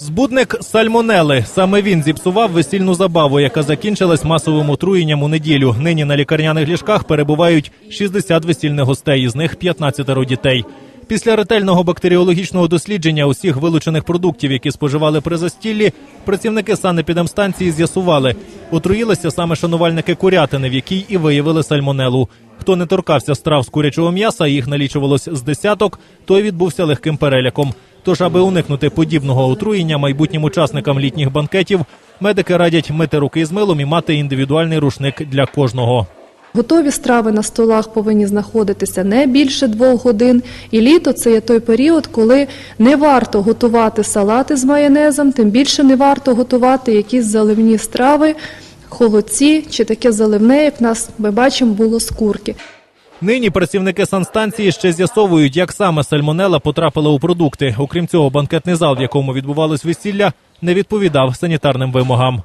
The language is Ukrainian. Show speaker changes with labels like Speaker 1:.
Speaker 1: Збудник сальмонели. Саме він зіпсував весільну забаву, яка закінчилась масовим отруєнням у неділю. Нині на лікарняних ліжках перебувають 60 весільних гостей, із них 15 дітей. Після ретельного бактеріологічного дослідження усіх вилучених продуктів, які споживали при застіллі, працівники санепідемстанції з'ясували, отруїлися саме шанувальники курятини, в якій і виявили сальмонелу. Хто не торкався страв з курячого м'яса, їх налічувалось з десяток, той відбувся легким переляком. Тож, аби уникнути подібного отруєння майбутнім учасникам літніх банкетів, медики радять мити руки з милом і мати індивідуальний рушник для кожного.
Speaker 2: Готові страви на столах повинні знаходитися не більше двох годин. І літо це є той період, коли не варто готувати салати з майонезом, тим більше не варто готувати якісь заливні страви, холодці чи таке заливне, як нас ми бачимо, було з курки.
Speaker 1: Нині працівники санстанції ще з'ясовують, як саме сальмонела потрапила у продукти. Окрім цього, банкетний зал, в якому відбувалось весілля, не відповідав санітарним вимогам.